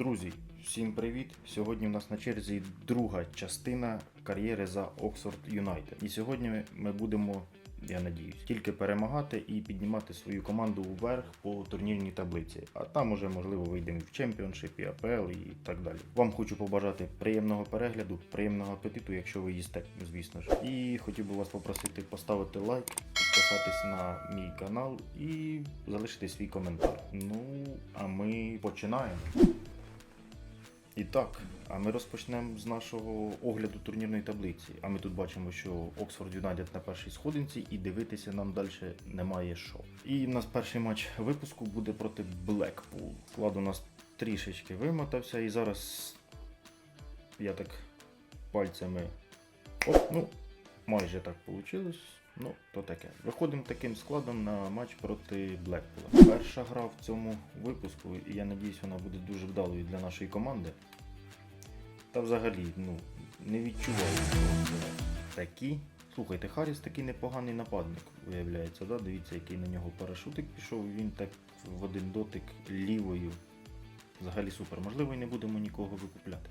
Друзі, всім привіт! Сьогодні у нас на черзі друга частина кар'єри за Oxford United. І сьогодні ми будемо, я надіюсь, тільки перемагати і піднімати свою команду вверх по турнірній таблиці. А там уже можливо вийдемо в чемпіоншип, і АПЛ і так далі. Вам хочу побажати приємного перегляду, приємного апетиту, якщо ви їсте, звісно ж. І хотів би вас попросити поставити лайк, підписатись на мій канал і залишити свій коментар. Ну, а ми починаємо. І так, а ми розпочнемо з нашого огляду турнірної таблиці. А ми тут бачимо, що Оксфорд Юнайтед на першій сходинці і дивитися нам далі немає що. І в нас перший матч випуску буде проти Блекпул. Склад у нас трішечки вимотався, і зараз я так пальцями. Оп, ну, майже так вийшло. Ну, то таке. Виходимо таким складом на матч проти Блекпула. Перша гра в цьому випуску, і я надіюсь, вона буде дуже вдалою для нашої команди. Та взагалі, ну, не відчуваю такі. Слухайте, Харріс такий непоганий нападник, виявляється, да? Дивіться, який на нього парашутик пішов, він так в один дотик лівою. Взагалі супер. Можливо, і не будемо нікого викупляти.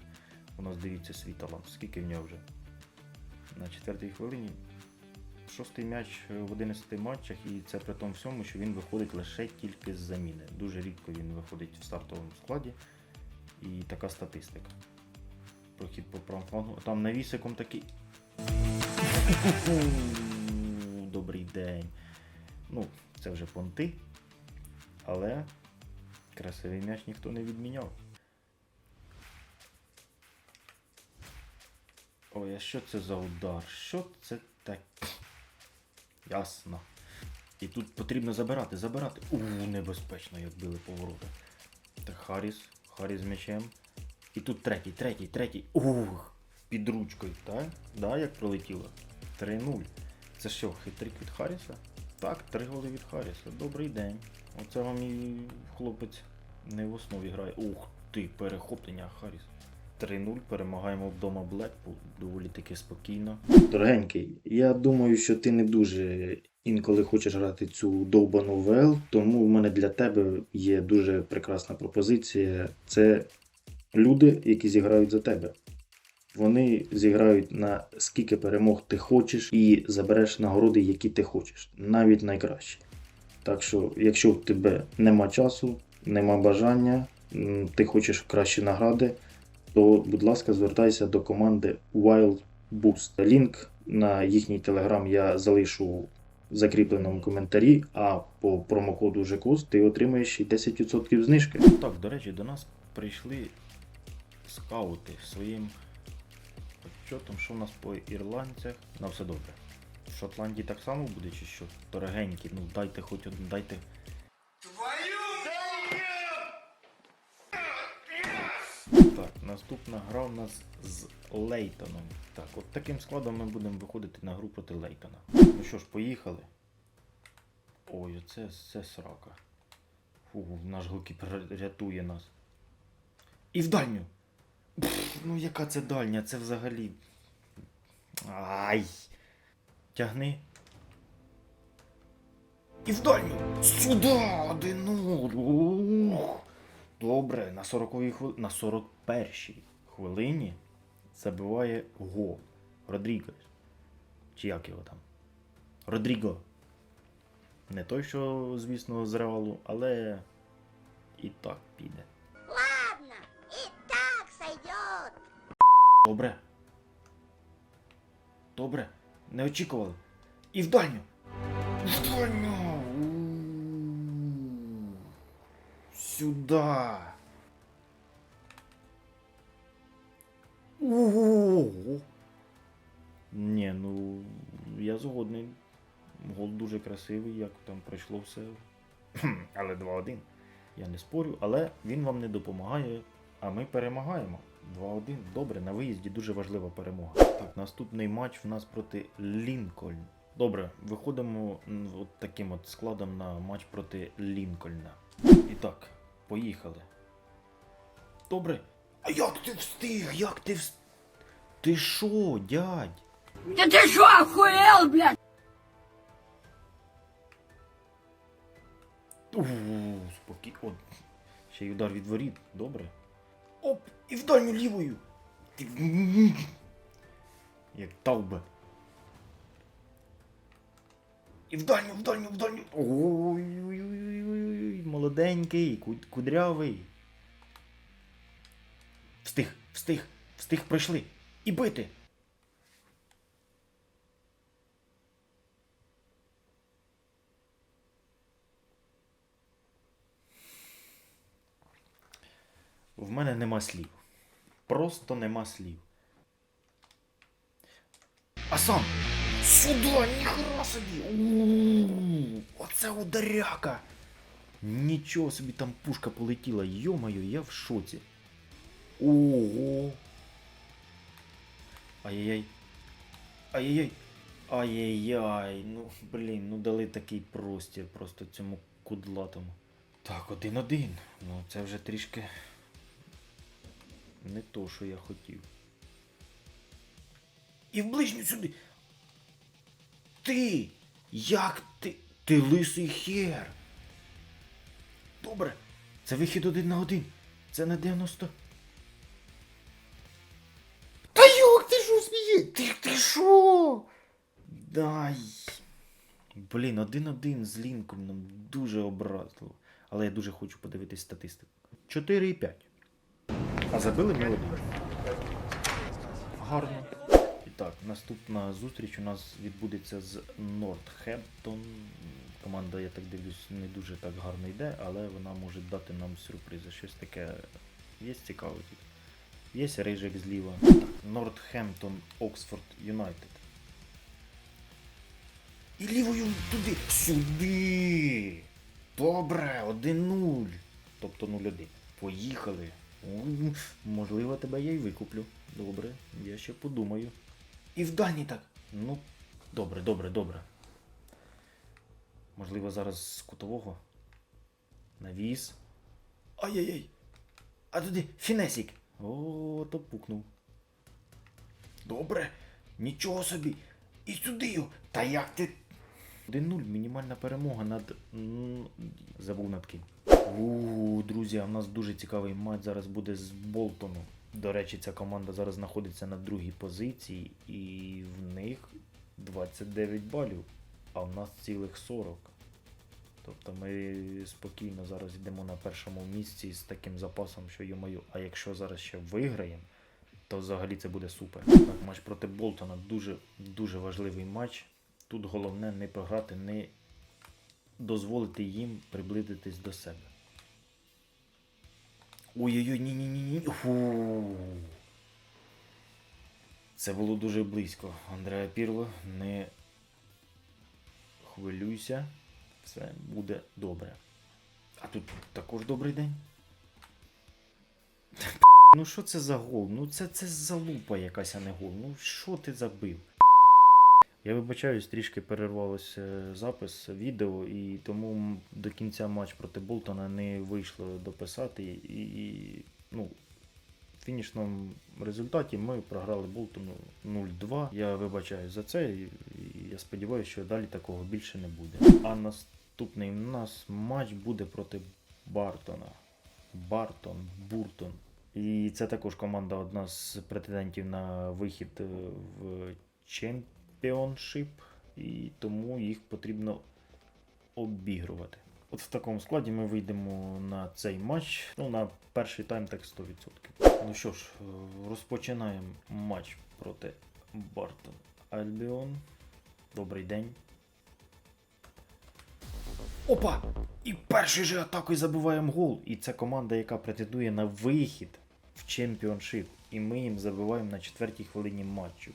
У нас дивіться свій талант. Скільки в нього вже? На четвертій хвилині шостий м'яч в 11 матчах, і це при тому всьому, що він виходить лише тільки з заміни. Дуже рідко він виходить в стартовому складі. І така статистика. Прохід по правому. Там навісиком такий. Добрий день. Ну, це вже понти. Але красивий м'яч ніхто не відміняв. Ой, а що це за удар? Що це таке? Ясно. І тут потрібно забирати, забирати. У, небезпечно, як били повороти. Так, Харріс, Харріс з м'ячем. І тут третій, третій, третій. Ух, під ручкою, так? Да, як пролетіло? 3-0. Це що, хитрик від Харріса? Так, три голи від Харріса. Добрий день. Оце вам і хлопець не в основі грає. Ух ти, перехоплення Харріс. 3-0, перемагаємо вдома Блекпул, доволі таки спокійно. Дорогенький, я думаю, що ти не дуже інколи хочеш грати цю довбану ВЛ, тому в мене для тебе є дуже прекрасна пропозиція. Це люди, які зіграють за тебе. Вони зіграють на скільки перемог ти хочеш і забереш нагороди, які ти хочеш, навіть найкращі. Так що, якщо в тебе нема часу, нема бажання, ти хочеш кращі награди, то, будь ласка, звертайся до команди Wild Boost. Лінк на їхній телеграм я залишу в закріпленому коментарі, а по промокоду ЖКУС ти отримаєш і 10% знижки. Так, до речі, до нас прийшли скаути своїм отчотом, що в нас по ірландцях. На все добре. В Шотландії так само буде, чи що? Дорогенькі, ну дайте хоч дайте. Так, наступна гра у нас з Лейтоном. Так, от таким складом ми будемо виходити на гру проти Лейтона. Ну що ж, поїхали. Ой, оце це срака. Фу, наш голкіпер рятує нас. І в дальню! Пф, ну яка це дальня? Це взагалі. Ай! Тягни. І в дальню! Сюди! Один Ух! Добре, на 40-й хвили... на 41-й хвилині забиває гол. Родрігес. Чи як його там? Родріго. Не той, що, звісно, з Реалу, але і так піде. Ладно, и так сойдет. Добре. Добре. Не очікували. І в дальню. В дальню. Сюда. Ого. Ні, ну я згодний. Гол дуже красивий, як там пройшло все. Але 2-1. Я не спорю, але він вам не допомагає, а ми перемагаємо. 2-1. Добре, на виїзді дуже важлива перемога. Так, наступний матч в нас проти Лінкольн. Добре, виходимо от таким от складом на матч проти Лінкольна. І так, поїхали. Добре. А як ти встиг? Як ти встиг? Ти що, дядь? Да ты что, охуел, блядь? Ууу, спокій. От. Ще й удар від воріт. Добре. Оп! І в дальню лівою. Як тавбе. І в дальню, в дальню, в дальню. Ой-ой-ой, молоденький, кудрявий. Встиг, встиг, встиг пройшли. І бити. В мене нема слів. Просто нема слів. А сам! Сюди, ніхера собі! Оце ударяка! Нічого собі там пушка полетіла, йомаю, я в шоці. Ого! Ай-яй-яй. Ай-яй-яй. Ай-яй-яй. Ну, блін, ну дали такий простір просто цьому кудлатому. Так, один-один. Ну це вже трішки не то, що я хотів. І в ближню сюди. Ти! Як ти? Ти лисий хер. Добре. Це вихід один на один. Це на 90. Та йок, ти що сміє? Ти, ти що? Дай. Блін, один-один з Лінкольном дуже образливо. Але я дуже хочу подивитись статистику. 4,5. А забили ми один. Гарно. Так, наступна зустріч у нас відбудеться з Нортхемптон. Команда, я так дивлюсь, не дуже так гарно йде, але вона може дати нам сюрпризи. Щось таке є цікаве тут. Є рейжик зліва. Нортхемптон Оксфорд Юнайтед. І лівою туди. Сюди. Добре, 1-0. Тобто 0-1. Поїхали. Можливо, тебе я й викуплю. Добре, я ще подумаю. І в Дані так. Ну, добре, добре, добре. Можливо, зараз з кутового. Навіс. Ай-яй-яй. А туди Фінесік. О, то пукнув. Добре. Нічого собі. І сюди його. Та як ти. 1-0, мінімальна перемога над. Забув над ким. У, друзі, а в нас дуже цікавий матч зараз буде з Болтоном. До речі, ця команда зараз знаходиться на другій позиції, і в них 29 балів, а в нас цілих 40. Тобто ми спокійно зараз йдемо на першому місці з таким запасом, що йомаю, а якщо зараз ще виграємо, то взагалі це буде супер. Так, матч проти Болтона дуже, дуже важливий матч. Тут головне не програти, не дозволити їм приблизитись до себе. Ой-ой-ой, ні-ні-ні. Фу. Це було дуже близько. Андреа Пірло, не хвилюйся. Все буде добре. А тут також добрий день. Ну що це за гол? Ну це, це залупа якась, а не гол. Ну що ти забив? Я вибачаюсь, трішки перервалося запис відео, і тому до кінця матч проти Болтона не вийшло дописати. І, і ну, в фінішному результаті ми програли Болтону 0-2. Я вибачаюсь за це, і, я сподіваюся, що далі такого більше не буде. А наступний у нас матч буде проти Бартона. Бартон, Буртон. І це також команда одна з претендентів на вихід е, в чемпіоншип, і тому їх потрібно обігрувати. От в такому складі ми вийдемо на цей матч. Ну, на перший тайм так 100%. Ну що ж, е, розпочинаємо матч проти Бартон Альбіон. Добрий день. Опа! І першою же атакою забиваємо гол. І це команда, яка претендує на вихід в чемпіоншип. І ми їм забиваємо на четвертій хвилині матчу.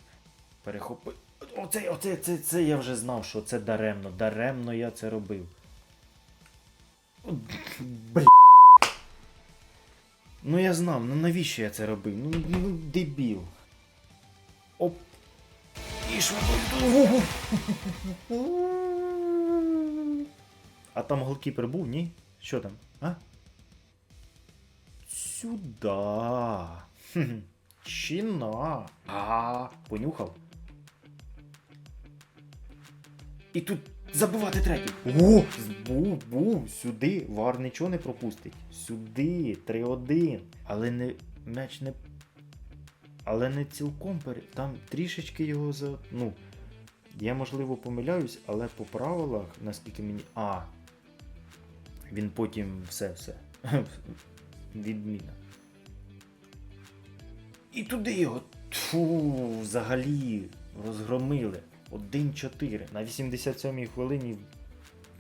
Перехопи. Оце, оце, це, це я вже знав, що це даремно. Даремно я це робив. Бля. Ну я знав, ну навіщо я це робив? Ну, ну дебіл. Оп. І швидко. А там голкіпер був, ні? Що там? А? Сюда. Хм, Чина. А, понюхав. І тут забивати третій. О, був, сюди. Вар нічого не пропустить. Сюди, 3-1. Але не м'яч не. Але не цілком пере... Там трішечки його за. Ну. Я можливо помиляюсь, але по правилах, наскільки мені. А. Він потім все все. Відміна. І туди його. Фу, взагалі розгромили. 1-4. На 87-й хвилині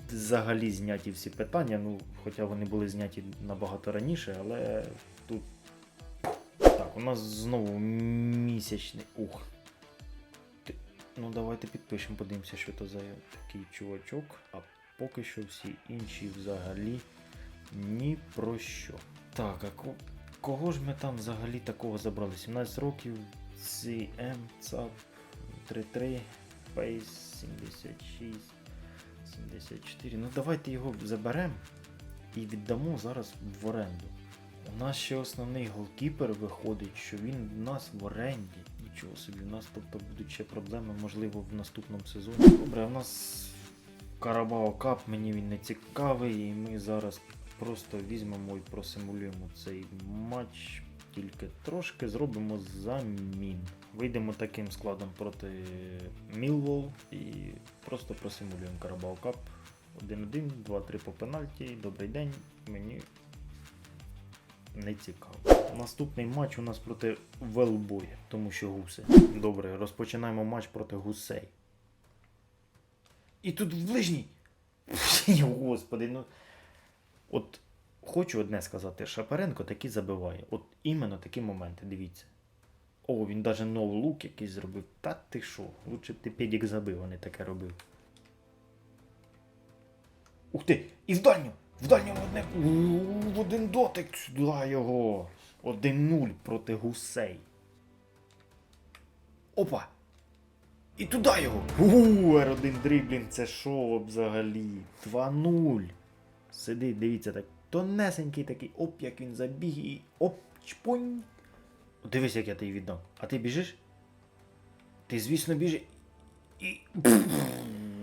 взагалі зняті всі питання. Ну, хоча вони були зняті набагато раніше, але тут. Так, у нас знову місячний. Ух. Ну, давайте підпишемо, подивимося, що це за такий чувачок. А поки що всі інші взагалі ні про що. Так, а ко- кого ж ми там взагалі такого забрали? 17 років, CM, ЦАП, 33, Face 76, 74. Ну давайте його заберемо і віддамо зараз в оренду. У нас ще основний голкіпер виходить, що він в нас в оренді. Нічого собі, у нас тобто будуть ще проблеми, можливо, в наступному сезоні. Добре, у нас Карабао Кап, мені він не цікавий, і ми зараз просто візьмемо і просимулюємо цей матч. Тільки трошки зробимо замін. Вийдемо таким складом проти Мілвол і просто просимулюємо Карабао Кап. 1-1, 2-3 по пенальті. Добрий день. Мені не цікаво. Наступний матч у нас проти Велбоя, тому що гуси. Добре, розпочинаємо матч проти гусей. І тут в ближній. Господи, ну. От хочу одне сказати, Шапаренко таки забиває. От іменно такі моменти, дивіться. О, він навіть ноу-лук якийсь зробив. Та ти що? Лучше б ти педік забив, а не таке робив. Ух ти! І в дальню! В дальню одне. В один дотик сюди його. 1-0 проти гусей. Опа! І туди його! У, R1 дриблінг, це що взагалі? 2-0. Сиди, дивіться, так тонесенький такий, оп, як він забіг і оп, чпонь. Дивись, як я тобі віддам. А ти біжиш? Ти, звісно, біжиш. І.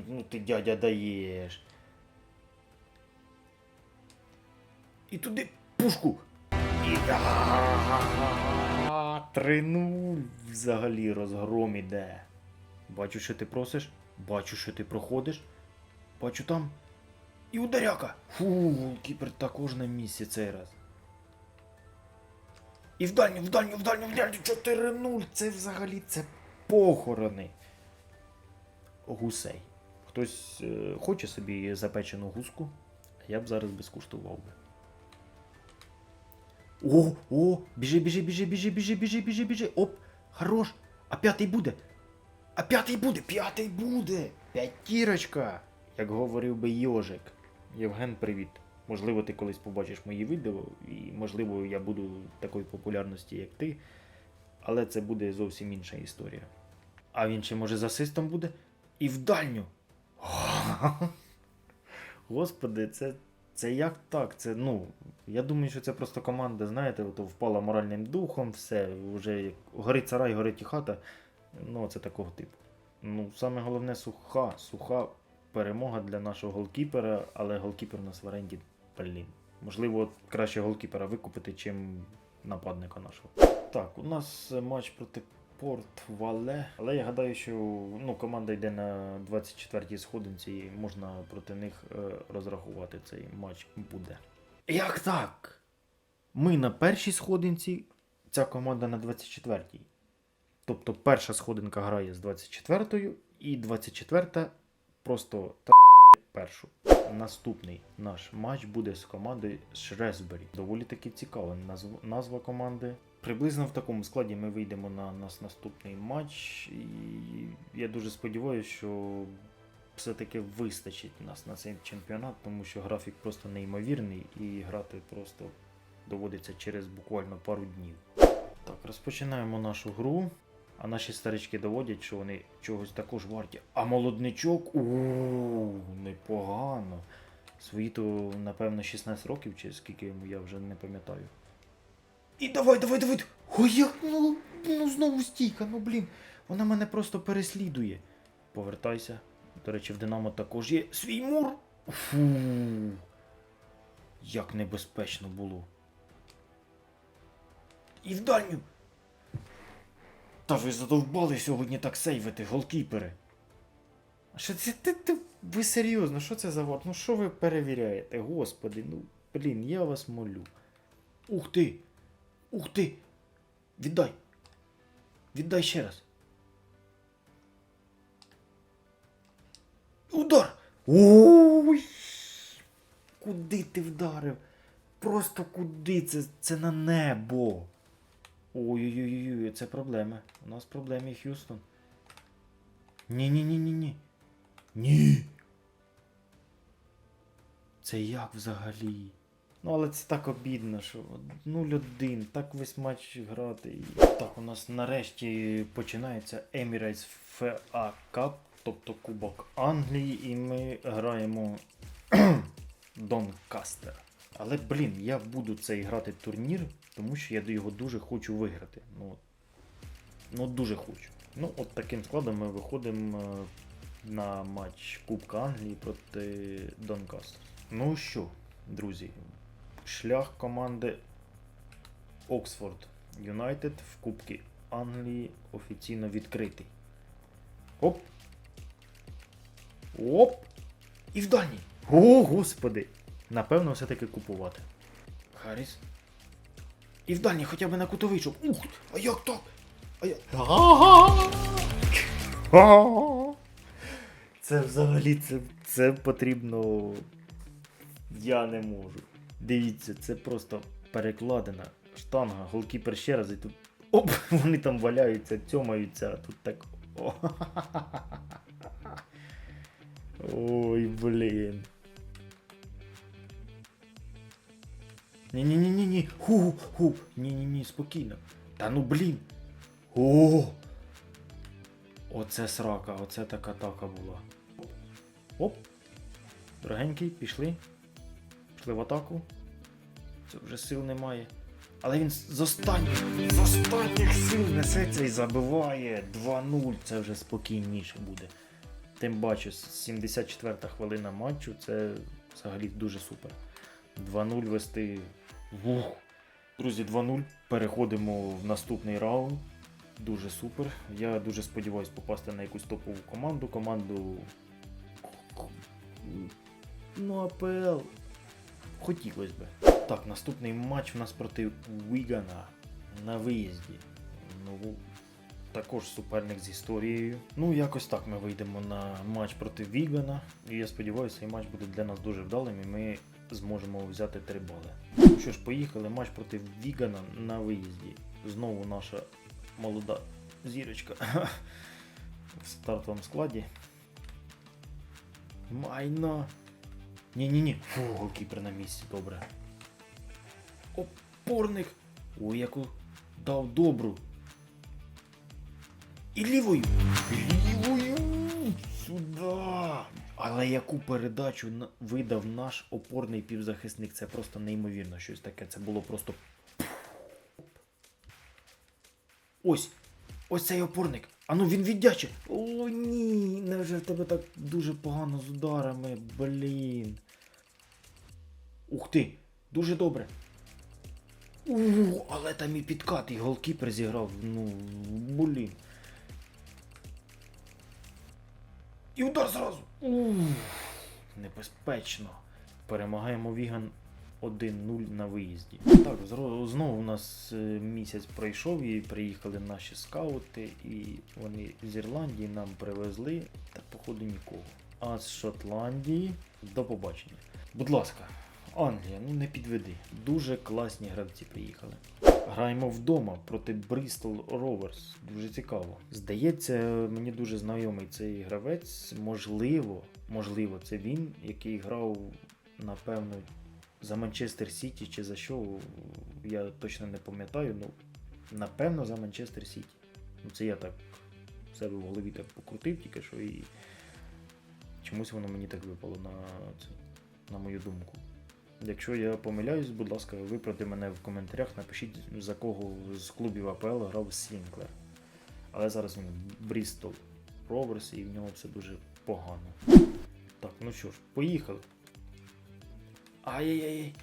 Ну ти дядя даєш. І туди пушку. І. А, 3-0 взагалі розгром іде. Бачу, що ти просиш. Бачу, що ти проходиш. Бачу там. І ударяка. Фу, кіпер також на місці цей раз. І в дальню, в дальню, в дальню, в дальню 4-0. Це взагалі це похорони. Гусей. Хтось е, хоче собі запечену гуску, а я б зараз би скуштував би. О, о, біжи, біжи, біжи, біжи, біжи, біжи, біжи, біжи. Оп, хорош. А п'ятий буде. А п'ятий буде, п'ятий буде. П'ятірочка. Як говорив би Йожик. Євген, привіт. Можливо, ти колись побачиш мої відео, і можливо, я буду такої популярності, як ти. Але це буде зовсім інша історія. А він ще може з асистом буде? І в дальню. Господи, це, це як так? Це, ну, я думаю, що це просто команда, знаєте, ото впала моральним духом, все, вже як горить сарай, горить і хата. Ну, це такого типу. Ну, саме головне суха, суха перемога для нашого голкіпера, але голкіпер у нас в оренді, блін. Можливо, краще голкіпера викупити, чим нападника нашого. Так, у нас е, матч проти Порт Вале. Але я гадаю, що ну, команда йде на 24-й сходинці, і можна проти них е, розрахувати цей матч буде. Як так? Ми на першій сходинці, ця команда на 24-й. Тобто перша сходинка грає з 24-ю, і 24-та просто та першу. Наступний наш матч буде з командою Шресбері. Доволі таки цікава назва, команди. Приблизно в такому складі ми вийдемо на нас наступний матч. І я дуже сподіваюся, що все-таки вистачить нас на цей чемпіонат, тому що графік просто неймовірний і грати просто доводиться через буквально пару днів. Так, розпочинаємо нашу гру. А наші старички доводять, що вони чогось також варті. А молодничок у непогано. Свої то, напевно, 16 років, чи скільки йому я вже не пам'ятаю. І давай, давай, давай. Ой, як ну, ну знову стійка, ну блін. Вона мене просто переслідує. Повертайся. До речі, в Динамо також є свій мур. Фу. Як небезпечно було. І в дальню. Та ви задовбали сьогодні так сейвити, голкіпери. А що це ти, ти, ви серйозно, що це за вар? Ну що ви перевіряєте? Господи, ну блін, я вас молю. Ух ти! Ух ти! Віддай! Віддай ще раз. Удар! Ой! Куди ти вдарив? Просто куди? Це, це на небо. Ой-ой-ой, це проблеми. У нас проблеми, Х'юстон. Ні-ні-ні-ні-ні. Ні. Це як взагалі? Ну, але це так обідно, що 0-1, так весь матч грати. Так, у нас нарешті починається Emirates FA Cup, тобто Кубок Англії, і ми граємо Донкастер. Але, блін, я буду цей грати турнір, тому що я до його дуже хочу виграти. Ну, ну дуже хочу. Ну, от таким складом ми виходимо е, на матч Кубка Англії проти Донкастер. Ну що, друзі, шлях команди Оксфорд Юнайтед в Кубки Англії офіційно відкритий. Оп! Оп! І в дальній! О, господи! Напевно, все-таки купувати. Харріс. І в дальній хоча б на кутовичок. Ух! А як так? А я... Це взагалі це, це потрібно. Я не можу. Дивіться, це просто перекладена штанга, голкіпер ще раз і тут. Оп! Вони там валяються, цьомаються, а тут так. Ой, блін. Ні-ні-ні-ні-ні. Ху, ху. Ні-ні-ні, спокійно. Та ну блін. О! Оце срака, оце така атака була. Оп. Дорогенький, пішли. Пішли в атаку. Це вже сил немає. Але він з останніх, з останніх сил несеться і забиває 2-0. Це вже спокійніше буде. Тим бачу, 74-та хвилина матчу це взагалі дуже супер. 2-0 вести. Вух. Друзі, 2-0. Переходимо в наступний раунд. Дуже супер. Я дуже сподіваюся попасти на якусь топову команду. Команду. Ну, АПЛ. Хотілося би. Так, наступний матч у нас проти Вігана на виїзді. Ну, також суперник з історією. Ну, якось так ми вийдемо на матч проти Вігана. І я сподіваюся, цей матч буде для нас дуже вдалим і ми зможемо взяти 3 бали. Ну що ж, поїхали. Матч проти Вігана на виїзді. Знову наша молода зірочка в стартовому складі. Майно. Ні-ні-ні. Фу, голкіпер на місці, добре. Опорник. Ой, яку дав добру. І лівою. Лівою. Сюда. Але яку передачу видав наш опорний півзахисник. Це просто неймовірно щось таке. Це було просто. Ось. Ось цей опорник. Ану він віддяче. О, ні. Невже в тебе так дуже погано з ударами, блін. Ух ти! Дуже добре. У, але там і підкат, і голкіпер зіграв. Ну, блін. І удар зразу. Ух, небезпечно. Перемагаємо Віган 1-0 на виїзді. Так, знову у нас е, місяць пройшов і приїхали наші скаути, і вони з Ірландії нам привезли, та походу нікого. А з Шотландії до побачення. Будь ласка, Англія, ну не підведи. Дуже класні гравці приїхали. Граємо вдома проти Bristol Rovers. Дуже цікаво. Здається, мені дуже знайомий цей гравець. Можливо, можливо, це він, який грав, напевно, за Манчестер Сіті чи за що. Я точно не пам'ятаю. Ну, напевно, за Манчестер Сіті. Ну, це я так в себе в голові так покрутив тільки що і чомусь воно мені так випало на, на мою думку. Якщо я помиляюсь, будь ласка, виправте мене в коментарях, напишіть, за кого з клубів АПЛ грав Сінклер. Але зараз він Брістол Роверс і в нього все дуже погано. Так, ну що ж, поїхали. Ай-яй-яй.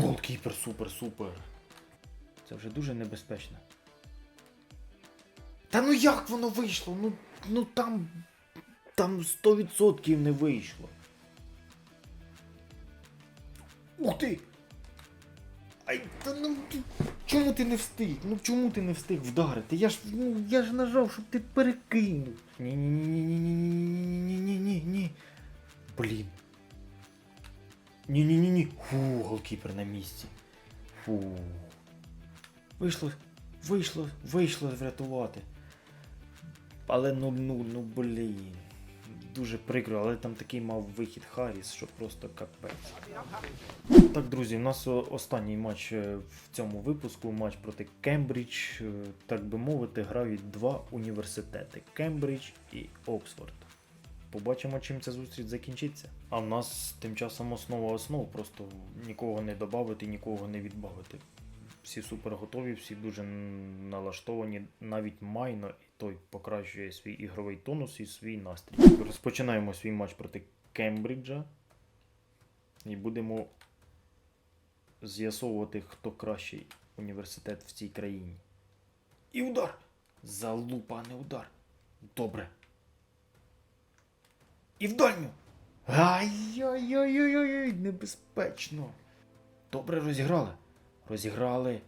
Голкіпер, супер, супер. Це вже дуже небезпечно. Та ну як воно вийшло? Ну, ну там. Там 100% не вийшло. Ух ти! Ай, та ну чому ти не встиг? Ну чому ти не встиг вдарити? Я ж ну я ж нажав, щоб ти перекинув. Ні, ні, ні, ні, ні, ні, ні, ні, ні, ні. Блін. Ні, ні, ні, ні. Фу, голкіпер на місці. Фу. Вийшло, вийшло, вийшло врятувати. Але ну, ну, ну блін. Дуже прикро, але там такий мав вихід Харріс, що просто капець. Так, друзі, у нас останній матч е, в цьому випуску, матч проти Кембридж. Е, Так би мовити, грають два університети Кембридж і Оксфорд. Побачимо, чим ця зустріч закінчиться. А в нас тим часом основа основ, просто нікого не додати, нікого не відбавити. Всі супер готові, всі дуже налаштовані, навіть майно той покращує свій ігровий тонус і свій настрій. Розпочинаємо свій матч проти Кембриджа. І будемо з'ясовувати, хто кращий університет в цій країні. І удар! Залупа, не удар. Добре. І в дальню. Ай-яй-яй-яй-яй, небезпечно. Добре розіграли. Розіграли.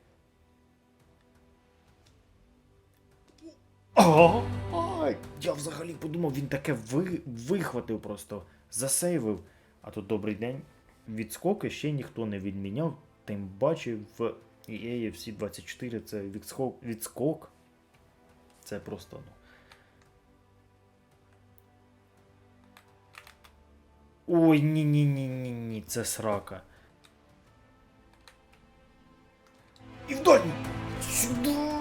Ага. Ай, я взагалі подумав, він таке ви, вихватив просто, засейвив. А тут добрий день. Відскоки ще ніхто не відміняв, тим паче в EA FC 24 це відскок, відскок. Це просто ну. Ой, ні, ні, ні, ні, ні, це срака. І в дальню! Сюди!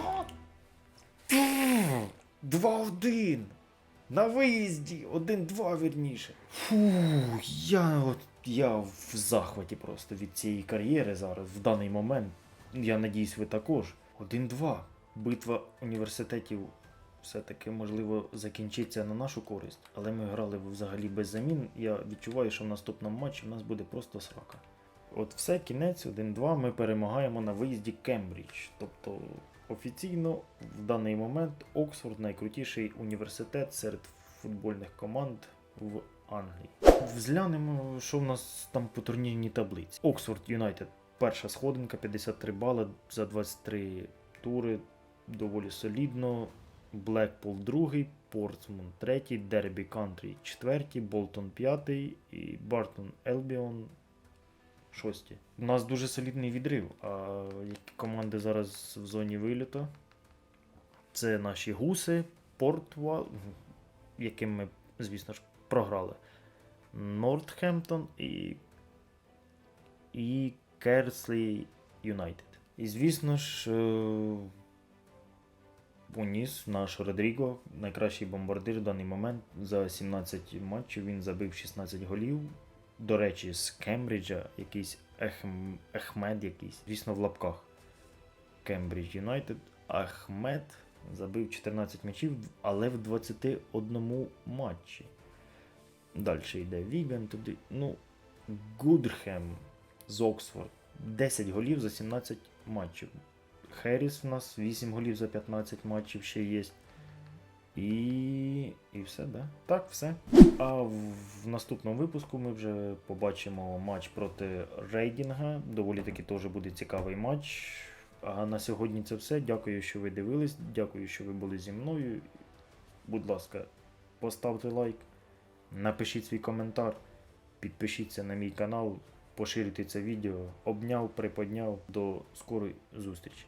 Два-один! На виїзді! Один-два вірніше. Фу, я от я в захваті просто від цієї кар'єри зараз, в даний момент. Я надіюсь, ви також. Один-два. Битва університетів все-таки можливо закінчиться на нашу користь, але ми грали взагалі без замін. Я відчуваю, що в наступному матчі в нас буде просто срака. От все, кінець 1-2. Ми перемагаємо на виїзді Кембридж. Тобто офіційно в даний момент Оксфорд найкрутіший університет серед футбольних команд в Англії. Взглянемо, що в нас там по турнірній таблиці. Оксфорд Юнайтед перша сходинка, 53 бали за 23 тури. Доволі солідно. Блекпул другий, Портсмут третій, Дербі Кантрі четвертій, Болтон п'ятий і Бартон Елбіон шості. У нас дуже солідний відрив. А які команди зараз в зоні виліту? Це наші гуси, Портвал, яким ми, звісно ж, програли. Нортхемптон і, і Керслі Юнайтед. І звісно ж, е, Уніс, наш Родріго, найкращий бомбардир в даний момент. За 17 матчів він забив 16 голів. До речі, з Кембриджа якийсь Ехм... Ахмед якийсь, звісно, в лапках. Кембридж Юнайтед. Ахмед забив 14 м'ячів, але в 21 матчі. Далі йде Віган туди. Ну, Гудхем з Оксфорд. 10 голів за 17 матчів. Херіс у нас 8 голів за 15 матчів ще є. І. І все, да? Так, все. А в, наступному випуску ми вже побачимо матч проти Рейдінга. Доволі таки теж буде цікавий матч. А на сьогодні це все. Дякую, що ви дивились. Дякую, що ви були зі мною. Будь ласка, поставте лайк, напишіть свій коментар, підпишіться на мій канал, поширюйте це відео. Обняв, приподняв. До скорої зустрічі.